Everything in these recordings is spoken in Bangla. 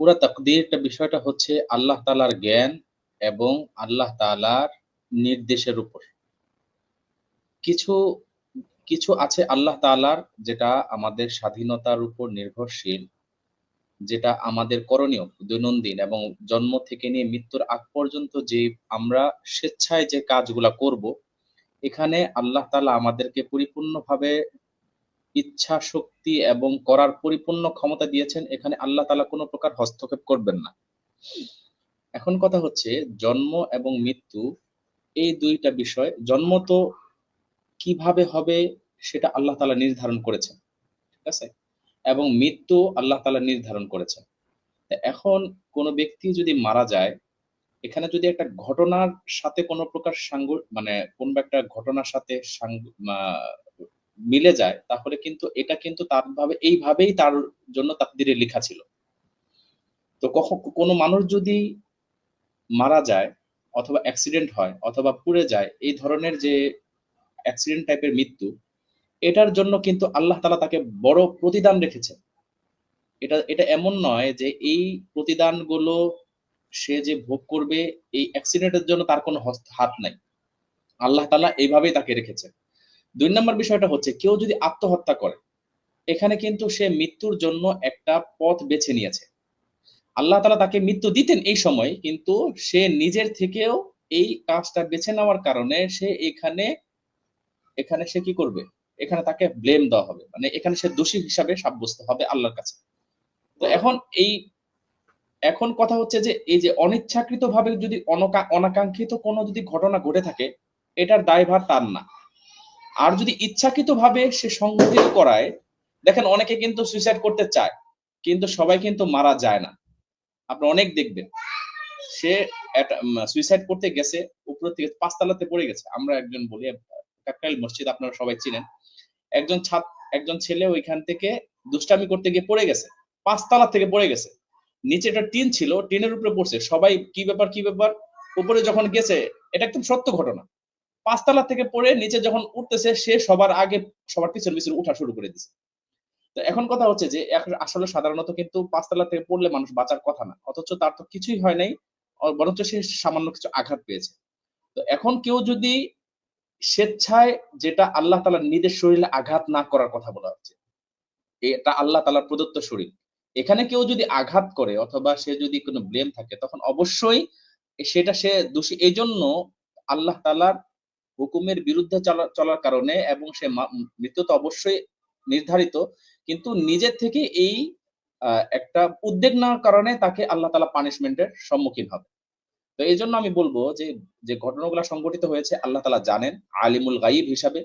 পুরা তাকদীরটা বিষয়টা হচ্ছে আল্লাহ তাআলার জ্ঞান এবং আল্লাহ তাআলার নির্দেশের উপর। কিছু, কিছু আছে আল্লাহ তাআলার যেটা আমাদের স্বাধীনতার উপর নির্ভরশীল। যেটা আমাদের করণীয় দৈনন্দিন এবং জন্ম থেকে নিয়ে মৃত্যুর আগ পর্যন্ত যে আমরা স্বেচ্ছায় যে কাজগুলা করব, এখানে আল্লাহ তালা আমাদেরকে পরিপূর্ণভাবে ইচ্ছা শক্তি এবং করার পরিপূর্ণ ক্ষমতা দিয়েছেন। এখানে আল্লাহ তাআলা কোন প্রকার হস্তক্ষেপ করবেন না। এখন কথা হচ্ছে জন্ম এবং মৃত্যু এই ২ টা বিষয় জন্ম তো কীভাবে হবে সেটা আল্লাহ তালা নির্ধারণ করেছেন। ঠিক আছে? এবং মৃত্যু আল্লাহ তাআলা নির্ধারণ করেছেন। এখন কোন ব্যক্তি যদি মারা যায়, এখানে যদি একটা ঘটনার সাথে কোনো প্রকার সাঙ্গ মানে কোন একটা ঘটনার সাথে মিলে যায় তাহলে কিন্তু এটা কিন্তু তার ভাবে এইভাবেই তার জন্য তাকদীরে লিখা ছিল। তো কখ কোন মানুষ যদি মারা যায় অথবা অ্যাক্সিডেন্ট হয় অথবা পুড়ে যায় এই ধরনের যে অ্যাক্সিডেন্ট টাইপের মৃত্যু, এটার জন্য কিন্তু আল্লাহ তালা তাকে বড় প্রতিদান রেখেছেন। এটা এটা এমন নয় যে এই প্রতিদানগুলো সে যে ভোগ করবে এই অ্যাক্সিডেন্টের জন্য তার কোনো হাত নাই। আল্লাহ তালা এইভাবেই তাকে রেখেছেন। ২ নম্বর বিষয়টা হচ্ছে কেউ যদি আত্মহত্যা করে, এখানে কিন্তু সে মৃত্যুর জন্য একটা পথ বেছে নিয়েছে। আল্লাহ তালা তাকে মৃত্যু দিতেন এই সময় কিন্তু সে নিজের থেকেও এই কাজটা বেছে নেওয়ার কারণে সে এখানে, এখানে সে কি করবে? এখানে তাকে ব্লেম দেওয়া হবে। মানে এখানে সে দোষী হিসাবে সাব্যস্ত হবে আল্লাহর কাছে। তো এখন এই এখন কথা হচ্ছে যে এই যে অনিচ্ছাকৃত ভাবে যদি অনকা অনাকাঙ্ক্ষিত কোন যদি ঘটনা ঘটে থাকে, এটার দায়ভার তার না। আর যদি ইচ্ছাকৃতভাবে সে সংঘটিত করায়, দেখেন অনেকে কিন্তু সুইসাইড করতে চায়। কিন্তু সবাই কিন্তু মারা যায় না। আপনি অনেক দেখবেন। সে সুইসাইড করতে গেছে, উপর থেকে ৫ তালাতে পড়ে গেছে। আমরা একজন বলি কাকরাইল মসজিদ আপনারা সবাই চিনেন। একজন ছাত একজন ছেলে ওইখান থেকে দুষ্টামি করতে গিয়ে পড়ে গেছে। ৫ তালা থেকে পড়ে গেছে। নিচে একটা টিন ছিল, টিনের উপরে পড়ছে। সবাই কি ব্যাপার, কি ব্যাপার? উপরে যখন গেছে, এটা একদম সত্য ঘটনা। ৫ তালা থেকে পড়ে নিচে যখন উঠতেছে সে সবার আগে সবার পিছনে, পিছনে উঠা শুরু করে দিছে। তো এখন কথা হচ্ছে যে আসলে সাধারণত কিন্তু ৫ তালা থেকে পড়লে মানুষ বাঁচার কথা না। অথচ তার তো কিছুই হয় নাই। বরঞ্চ সে সামান্য কিছু আঘাত পেয়েছে। তো এখন কেউ যদি স্বেচ্ছায় যেটা আল্লাহ তালার নিজের শরীরে আঘাত না করার কথা বলা হচ্ছে। এটা আল্লাহ তালার প্রদত্ত শরীর। এখানে কেউ যদি আঘাত করে অথবা সে যদি কোনো ব্লেম থাকে তখন অবশ্যই সেটা সে দোষী এই জন্য আল্লাহ তাআলার হুকুমের বিরুদ্ধে চলা চলার কারণে এবং সে মৃত্যু তো অবশ্যই নির্ধারিত। কিন্তু নিজের থেকে এই একটা উদ্বেগ নেওয়ার কারণে তাকে আল্লাহ তাআলা পানিশমেন্ট এর সম্মুখীন হবে। তো এজন্য আমি বলব যে, যে ঘটনাগুলা সংঘটিত হয়েছে আল্লাহ তাআলা জানেন, আলিমুল গায়ব হিসাবে।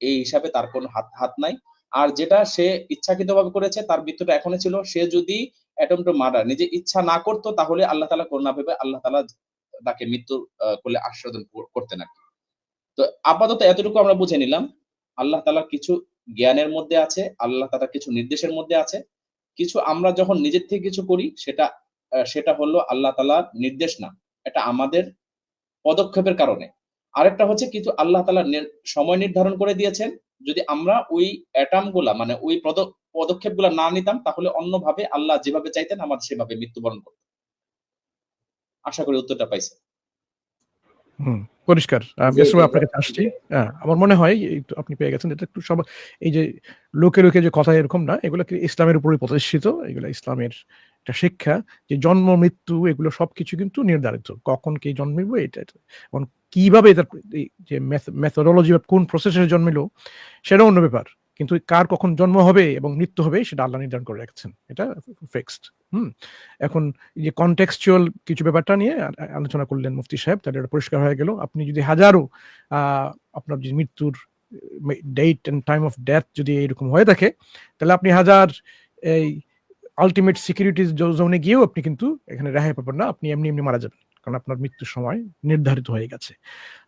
এই হিসাবে তার কোন হাত হাত নাই। আর যেটা সে ইচ্ছাকৃতভাবে করেছে তার মৃত্যুটা এখনও ছিল। সে যদি অ্যাটেম্প্ট টু মার্ডার নিজে ইচ্ছা না করতো তাহলে আল্লাহ তাআলা করুণা ভেবে আল্লাহ তালা তাকে মৃত্যুর কোলে আস্বাদন ক করতেন আরকি। তো আপাতত এতটুকু আমরা বুঝে নিলাম। আল্লাহ তালা কিছু জ্ঞানের মধ্যে আছে, আল্লাহ তালা কিছু নির্দেশের মধ্যে আছে। কিছু আমরা যখন নিজের থেকে কিছু করি সেটা সেটা হলো আল্লাহ তাআলার নির্দেশ না। এটা আমাদের পদক্ষেপের কারণে। আরেকটা হচ্ছে কিছু আল্লাহ তালা সময় নির্ধারণ করে দিয়েছেন। যদি আমরা ওই অ্যাটমগুলা মানে ওই পদ পদক্ষেপগুলা না নিতাম তাহলে অন্যভাবে আল্লাহ যেভাবে চাইতেন আমরা সেভাবে মৃত্যুবরণ করতাম। আশা করি উত্তরটা পাইছেন। হুম, পরিষ্কার। আমি জি, আপনার কাছে আসছি। আমার মনে হয় আপনি পেয়ে গেছেন। এটা একটু সব এই যে লোকে, লোকে যে কথা এরকম না। এগুলো কি ইসলামের উপরেই প্রতিষ্ঠিত। এগুলো ইসলামের একটা শিক্ষা যে জন্ম মৃত্যু এগুলো সবকিছু কিন্তু নির্ধারিত। কখন কে জন্মিব এটা, এটা। এখন কীভাবে এটার যে মেথোডোলজি বা কোন প্রসেসরে জন্মিলো সেটা অন্য ব্যাপার। কিন্তু কার কখন জন্ম হবে এবং মৃত্যু হবে সেটা আল্লাহ নির্ধারণ করে রেখেছেন। এটা ফিক্সড। হুম? এখন যে কনটেক্সচুয়াল কিছু ব্যাপারটা নিয়ে আলোচনা করলেন মুফতি সাহেব তাহলে এটা পরিষ্কার হয়ে গেল। আপনি যদি হাজারো আপনার যে মৃত্যুর date and time of death যদি এরকম হয়ে থাকে তাহলে আপনি হাজার এই আল্টিমেট সিকিউরিটিজ জো জোনে গিয়েও আপনি কিন্তু এখানে রেহাই পাবেন না। আপনি এমনি, এমনি মারা যাবেন। কারণ আপনার মৃত্যুর সময় নির্ধারিত হয়ে গেছে।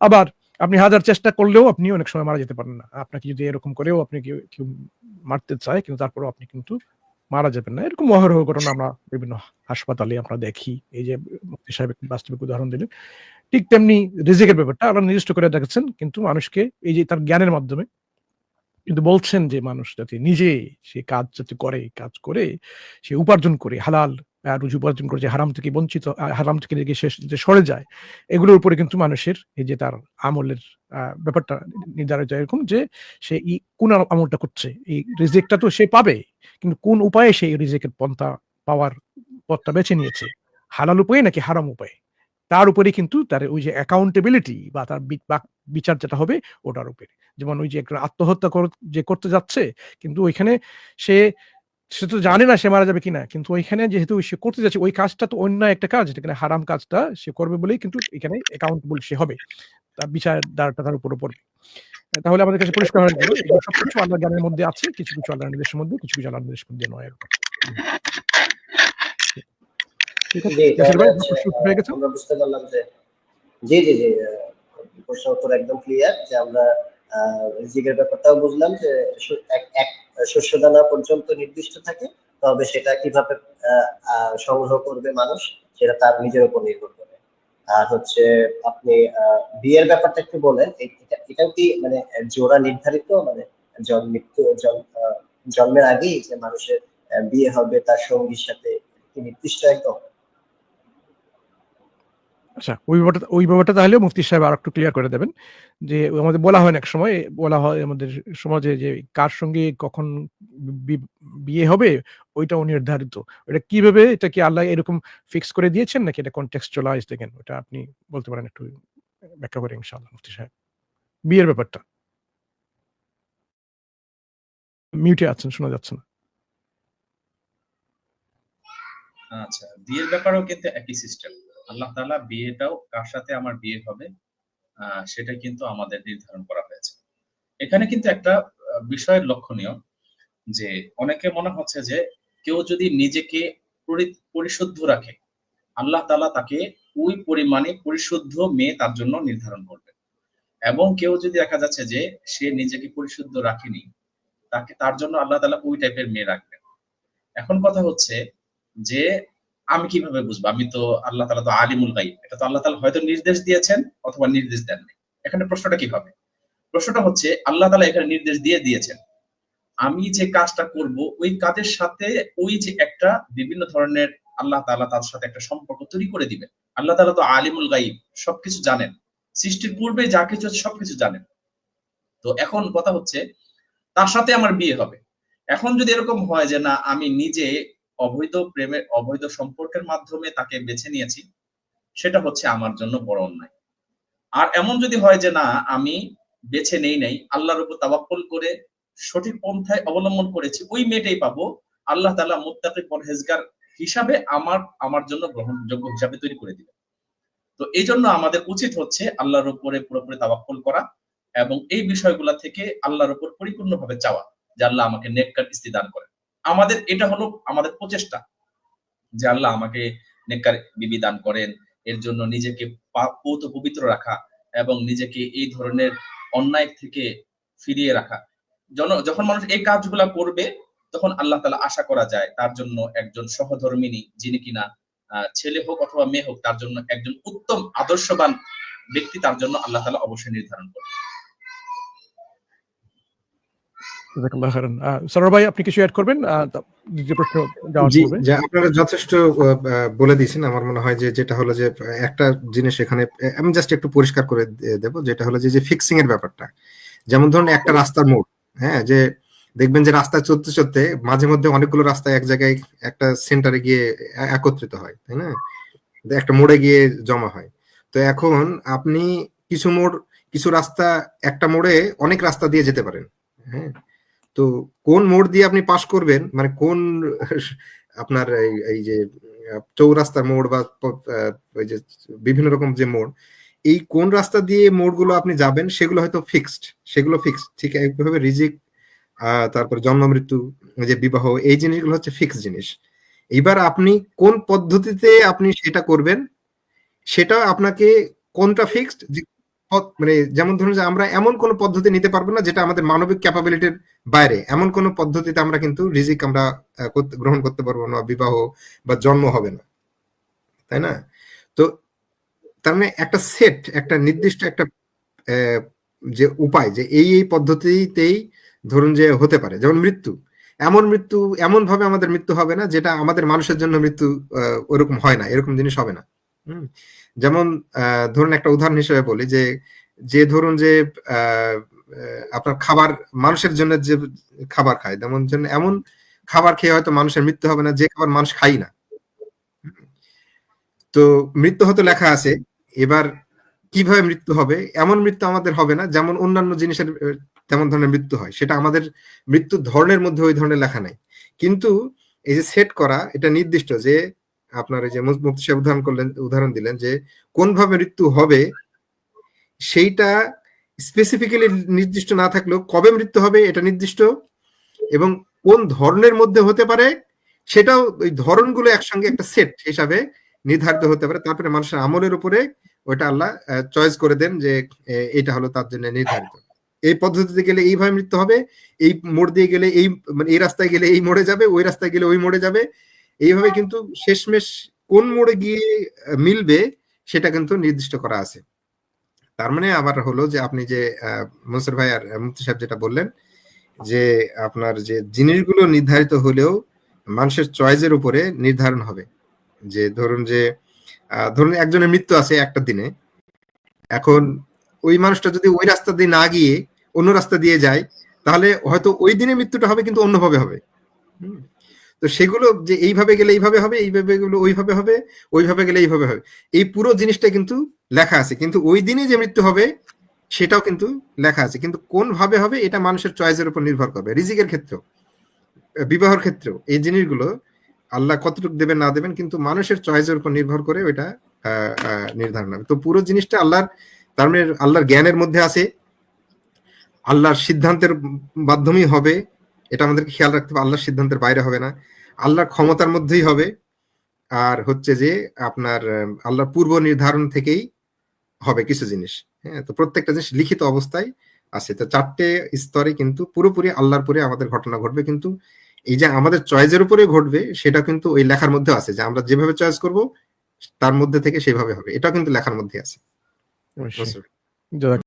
আবার আপনি হাজার চেষ্টা করলেও আপনি অনেক সময় মারা যেতে পারেন না। আপনাকে যদি এরকম করেও আপনি কেউ, মারতে চায় কিন্তু তারপরেও আপনি কিন্তু মারা যাবেন না। এরকম অহরহ ঘটনা আমরা বিভিন্ন হাসপাতালে আমরা দেখি। এই যে মুফতি সাহেব বাস্তবিক উদাহরণ দিলেন। ঠিক তেমনি রিজিকের ব্যাপারটা আল্লাহ নির্দিষ্ট করে রেখেছেন কিন্তু মানুষকে এই যে তার জ্ঞানের মাধ্যমে কিন্তু বলছেন যে মানুষ যাতে নিজে সে কাজ যাতে করে, কাজ করে সে উপার্জন করে হালাল রুজু উপার্জন করে যে হারাম থেকে বঞ্চিত হারাম থেকে যে শেষ, যে সরে যায়, এগুলোর উপরে কিন্তু মানুষের এই যে তার আমলের ব্যাপারটা নির্ধারিত এরকম যে সে ই, কোন আম- আমলটা করছে, এই রিজেক্টটা তো সে পাবে, কিন্তু কোন উপায়ে সেই রিজেকের পন্থা পাওয়ার পথটা বেছে নিয়েছে? হালাল উপায়ে নাকি হারাম উপায়ে? তার উপরে কিন্তু তার ওই যে অ্যাকাউন্টেবিলিটি বা তার বিচার যেটা হবে ওটার উপরে। যেমন ওই যে একটা আত্মহত্যা যে করতে যাচ্ছে, কিন্তু ওইখানে সে সে তো জানে না সে মারা যাবে কিনা কিন্তু ওইখানে যেহেতু সে করতে যাচ্ছে ওই কাজটা তো অন্য একটা কাজ যেখানে হারাম কাজটা সে করবে বলেই কিন্তু এখানে অ্যাকাউন্টেবল সে হবে। তার বিচার দ্বারটা তার উপরে পড়বে। তাহলে আমাদের কাছে পরিষ্কার হয়ে গেল। সবকিছু আল্লাহ জ্ঞানের মধ্যে আছে কিছু কিছু আল্লাহ নির্দেশের মধ্যে কিছু কিছু আল্লাহ নির্দেশের মধ্যে নয় ঠিক আছে? জি ইয়াসির তাহলে ভাই হচ্ছে, আপনার প্রশ্ন গেছে? আমরা বুঝতে পারলাম যে জি জি জি প্রশ্ন উত্তর একদম ক্লিয়ার যে আমরা রিজিকের ব্যাপারটাও বুঝলাম যে এক শস্য দানা পর্যন্ত নির্দিষ্ট থাকে, তবে সেটা কীভাবে সংগ্রহ করবে মানুষ, সেটা তার নিজের উপর নির্ভর করে। আর হচ্ছে আপনি বিয়ের ব্যাপারটা একটু বলেন এটাও কি মানে জোড়া নির্ধারিত? মানে মৃত্যু জন্মের আগেই যে মানুষের বিয়ে হবে, তার সঙ্গীর সাথে নির্দিষ্ট একদম? আচ্ছা ওই ব্যাপারটা ওই ব্যাপারটা তাহলে মুফতি সাহেব আর একটু ক্লিয়ার করে দেবেন যে আমাদের বলা হয় এক সময়, বলা হয় আমাদের সমাজে যে কার সঙ্গে কখন বিয়ে হবে ওইটাও নির্ধারিত এটা কীভাবে, এটা কি আল্লাহ এরকম ফিক্স করে দিয়েছেন নাকি এটা কন্টেক্সচুয়ালাইজ দেখেন? ওটা আপনি বলতে পারেন একটু ব্যাখ্যা করে ইনশাআল্লাহ মুফতি সাহেব। বিয়ের ব্যাপারটা। মিউটে আছেন, শোনা যাচ্ছে না। আচ্ছা বিয়ের ব্যাপারেও কিন্তু একই সিস্টেম আল্লাহ তাআলা বিয়েটাও কার সাথে আমার বিয়ে হবে সেটা কিন্তু আমাদের নির্ধারণ করা হয়েছে। এখানে কিন্তু একটা বিষয় লক্ষণীয় যে অনেকে মনে হচ্ছে যে কেউ যদি নিজেকে পরিশুদ্ধ রাখে, আল্লাহ তাআলা তাকে ওই পরিমাণে পরিশুদ্ধ মেয়ে তার জন্য নির্ধারণ করবে এবং কেউ যদি দেখা যাচ্ছে যে সে নিজেকে পরিশুদ্ধ রাখেনি, তাকে, তার জন্য আল্লাহ তালা ওই টাইপের মেয়ে রাখবেন। এখন কথা হচ্ছে যে আমি কীভাবে বুঝব? আমি তো আল্লাহ তালা তো আলিমুল গাইব এটা তো আল্লাহ তাআলা হয়তো নির্দেশ দিয়েছেন অথবা নির্দেশ দেননি এখানে প্রশ্নটা কি হবে প্রশ্নটা হচ্ছে, আল্লাহ তালা এখানে নির্দেশ দিয়ে দিয়েছেন। আমি যে কাজটা করব, ওই কাজের সাথে ওই যে একটা বিভিন্ন ধরনের আল্লাহ তাআলা তার সাথে একটা সম্পর্ক তৈরি করে দিবেন। আল্লাহ তালা তো আলিমুল গাইব সবকিছু জানেন। সৃষ্টির পূর্বে যা কিছু সবকিছু জানেন। তো এখন কথা হচ্ছে, তার সাথে আমার বিয়ে হবে। এখন যদি এরকম হয় যে না, আমি নিজে অবৈধ প্রেমের, অবৈধ সম্পর্কের মাধ্যমে তাকে বেছে নিয়েছি, সেটা হচ্ছে আমার জন্য বড় অন্যায়। আর এমন যদি হয় যে না, আমি বেছে নেই নাই, আল্লাহর উপর তাওয়াক্কুল করে সঠিক পন্থায় অবলম্বন করেছি, ওই মেয়েটাই পাবো, আল্লাহ তাআলা মুত্তাকি পরহেজগার হিসাবে আমার আমার জন্য গ্রহণযোগ্য হিসাবে তৈরি করে দিবে তো এই জন্য আমাদের উচিত হচ্ছে আল্লাহর উপরে পুরোপুরি তাওয়াক্কুল করা এবং এই বিষয়গুলা থেকে আল্লাহর উপর পরিপূর্ণভাবে চাওয়া যে আল্লাহ আমাকে নেককার স্ত্রী দান করেন। আমাদের, এটা হলো আমাদের প্রচেষ্টা। যে আল্লাহ আমাকে নেককার বিবি দান করেন, এর জন্য নিজেকে পৌত পবিত্র রাখা এবং নিজেকে এই ধরনের অন্যায় থেকে ফিরিয়ে রাখা। যখন মানুষ এই কাজগুলা করবে, তখন আল্লাহ তালা আশা করা যায় তার জন্য একজন সহধর্মিনী, যিনি কিনা ছেলে হোক অথবা মেয়ে হোক, তার জন্য একজন উত্তম, আদর্শবান ব্যক্তি তার জন্য আল্লাহ তালা অবশ্যই নির্ধারণ করবে ভাই আপনি কিছু অ্যাড করবেন? প্রশ্ন আপনারা যথেষ্ট বলে দিয়েছেন। আমার মনে হয় যে যেটা হলো যে একটা জিনিস এখানে আমি জাস্ট একটু পরিষ্কার করে দেব। যেটা হলো যে যে ফিক্সিং এর ব্যাপারটা। যেমন ধরুন একটা রাস্তার মোড় হ্যাঁ যে দেখবেন যে রাস্তায় চলতে চলতে মাঝে মধ্যে অনেকগুলো রাস্তা এক জায়গায় একটা সেন্টারে গিয়ে একত্রিত হয় তাই না? একটা মোড়ে গিয়ে জমা হয়। তো এখন আপনি কিছু মোড় কিছু রাস্তা একটা মোড়ে অনেক রাস্তা দিয়ে যেতে পারেন হ্যাঁ? তো কোন মোড় দিয়ে আপনি পাস করবেন? মানে কোন আপনার এই যে, চৌরাস্তার মোড় বা ওই যে বিভিন্ন রকম যে মোড়, এই কোন রাস্তা দিয়ে মোড়গুলো আপনি যাবেন সেগুলো হয়তো ফিক্সড সেগুলো ফিক্সড ঠিক একইভাবে রিজিক তারপর জন্ম, মৃত্যু যে বিবাহ, এই জিনিসগুলো হচ্ছে ফিক্সড জিনিস। এবার আপনি কোন পদ্ধতিতে আপনি সেটা করবেন? সেটা আপনাকে কোনটা ফিক্সড মানে যেমন ধরুন যে আমরা এমন কোন পদ্ধতি নিতে পারব না যেটা আমাদের মানবিক ক্যাপাবিলিটির বাইরে। এমন কোন পদ্ধতিতে আমরা কিন্তু রিজিক আমরা গ্রহণ করতে পারব না, বিবাহ বা জন্ম হবে না। তাই না? তো তার মানে একটা সেট একটা নির্দিষ্ট একটা যে উপায়, যে এই এই পদ্ধতিতেই ধরুন যে হতে পারে। যেমন মৃত্যু। এমন মৃত্যু এমন ভাবে আমাদের মৃত্যু হবে না যেটা আমাদের মানুষের জন্য মৃত্যু ওরকম হয় না, এরকম জিনিস হবে না। যেমন ধরুন একটা উদাহরণ হিসেবে বলি যে যে ধরুন যে আপনার খাবার মানুষের জন্য যে খাবার খায়, যেমন এমন খাবার খেয়ে হয়তো মানুষের মৃত্যু হবে না, যে খাবার মানুষ খাই না। তো মৃত্যু হয়তো লেখা আছে, এবার কীভাবে মৃত্যু হবে? এমন মৃত্যু আমাদের হবে না, যেমন অন্যান্য জিনিসের তেমন ধরনের মৃত্যু হয়। সেটা আমাদের মৃত্যুর ধরনের মধ্যে ওই ধরনের লেখা নাই। কিন্তু এই যে সেট করা, এটা নির্দিষ্ট যে আপনার এই যে মুফতি সাহেব উদাহরণ করলেন, উদাহরণ দিলেন যে কোন ভাবে মৃত্যু হবে সেইটা স্পেসিফিক্যালি নির্দিষ্ট না থাকলেও কবে মৃত্যু হবে এটা নির্দিষ্ট এবং কোন ধরনের মধ্যে হতে পারে সেটাও ওই ধরনগুলো একসঙ্গে একটা সেট হিসাবে নির্ধারিত হতে পারে। তারপরে মানুষের আমলের উপরে ওইটা আল্লাহ চয়েস করে দেন যে এটা হলো তার জন্য নির্ধারিত। এই পদ্ধতিতে গেলে এইভাবে মৃত্যু হবে, এই মোড় দিয়ে গেলে এই মানে এই রাস্তায় গেলে এই মোড়ে যাবে, ওই রাস্তায় গেলে ওই মোড়ে যাবে এইভাবে কিন্তু শেষমেশ কোন মোড়ে গিয়ে মিলবে সেটা কিন্তু নির্দিষ্ট করা আছে। তার মানে আবার হলো যে আপনি যে মনসুর ভাই আর মুফতি সাহেব যেটা বললেন যে আপনার যে জিনিসগুলো নির্ধারিত হলেও মানুষের চয়েসের উপরে নির্ধারণ হবে। যে ধরুন যে ধরুন একজনের মৃত্যু আছে একটা দিনে, এখন ওই মানুষটা যদি ওই রাস্তা দিয়ে না গিয়ে অন্য রাস্তা দিয়ে যায়, তাহলে হয়তো ওই দিনে মৃত্যুটা হবে কিন্তু অন্যভাবে হবে। তো সেগুলো যে এইভাবে গেলে এইভাবে হবে, এইভাবে গেলে ওইভাবে হবে, ওইভাবে গেলে এইভাবে হবে। এই পুরো জিনিসটা কিন্তু লেখা আছে। কিন্তু ওই দিনে যে মৃত্যু হবে, সেটাও কিন্তু লেখা আছে। কিন্তু কোন ভাবে হবে, এটা মানুষের চয়েসের উপর নির্ভর করবে। রিজিকের ক্ষেত্রেও, বিবাহের ক্ষেত্রেও এই জিনিসগুলো আল্লাহ কতটুকু দেবেন, না দেবেন, কিন্তু মানুষের চয়েসের উপর নির্ভর করে ওইটা নির্ধারণ হবে। তো পুরো জিনিসটা আল্লাহর, তার মানে আল্লাহর জ্ঞানের মধ্যে আছে। আল্লাহর সিদ্ধান্তের মাধ্যমেই হবে। এটা আমাদেরকে খেয়াল রাখতে হবে আল্লাহর সিদ্ধান্তের বাইরে হবে না। আল্লাহর ক্ষমতার মধ্যেই হবে। আর হচ্ছে যে আপনার আল্লাহর পূর্ব নির্ধারণ থেকেই হবে কিছু জিনিস। হ্যাঁ তো প্রত্যেকটা জিনিস লিখিত অবস্থায় আছে। তো চারটে স্তরে কিন্তু পুরোপুরি আল্লাহর পরে আমাদের ঘটনা ঘটবে। কিন্তু এই যে আমাদের চয়েসের উপরে ঘটবে সেটা কিন্তু ওই লেখার মধ্যে আছে। যে আমরা যেভাবে চয়েস করব তার মধ্যে থেকে সেভাবে হবে। এটাও কিন্তু লেখার মধ্যে আছে।